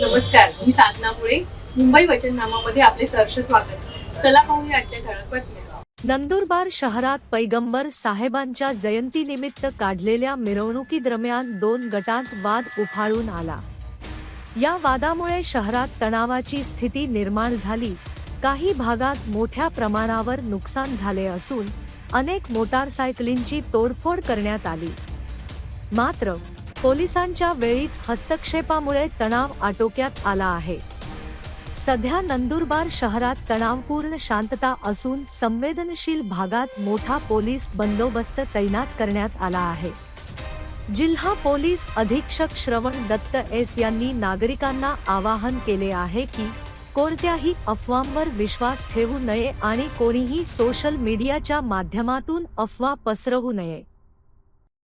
नमस्कार मी साधना मुळे. मुंबई वचननामामध्ये आपले सहर्ष स्वागत. चला पाहूया आजच्या ठळक बातम्या. नंदुरबार शहरात पैगंबर साहेबांच्या जयंतीनिमित्त काढलेल्या मिरवणुकीदरम्यान दोन गटांत वाद उफाळून आला. या वादामुळे शहरात तणावाची स्थिती निर्माण झाली. काही भागात मोठ्या प्रमाणावर नुकसान झाले असून अनेक मोटारसायकलींची तोडफोड करण्यात आली. मात्र पोलिसांच्या वेळीच हस्तक्षेपामुळे तणाव आटोक्यात आला आहे. सध्या नंदुरबार शहरात तणावपूर्ण शांतता असून संवेदनशील भागात मोठा पोलीस बंदोबस्त तैनात करण्यात आला आहे. जिल्हा पोलीस अधीक्षक श्रवण दत्त एस यांनी नागरिकांना आवाहन केले आहे की कोणत्याही अफवांवर विश्वास ठेवू नये आणि कोणीही सोशल मीडियाच्या माध्यमातून अफवा पसरवू नये.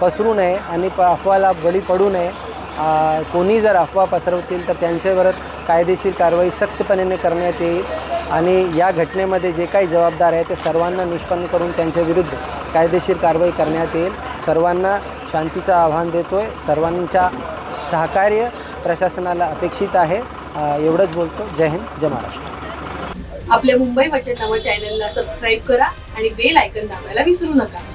पसरू नये आणि प अफवाला बळी पडू नये. कोणी जर अफवा पसरवतील तर त्यांच्यावर कायदेशीर कारवाई सक्तपणे करण्यात येईल आणि या घटनेमध्ये जे काही जबाबदार आहे ते सर्वांना निष्पन्न करून त्यांच्या विरुद्ध कायदेशीर कारवाई करण्यात येईल. सर्वांना शांतीचं आव्हान देतोय. सर्वांच्या सहकार्य प्रशासनाला अपेक्षित आहे. एवढंच बोलतो. जय हिंद जय महाराष्ट्र. आपल्या मुंबई वचननामा चॅनलला सबस्क्राईब करा आणि बेल आयकन दाबायला विसरू नका.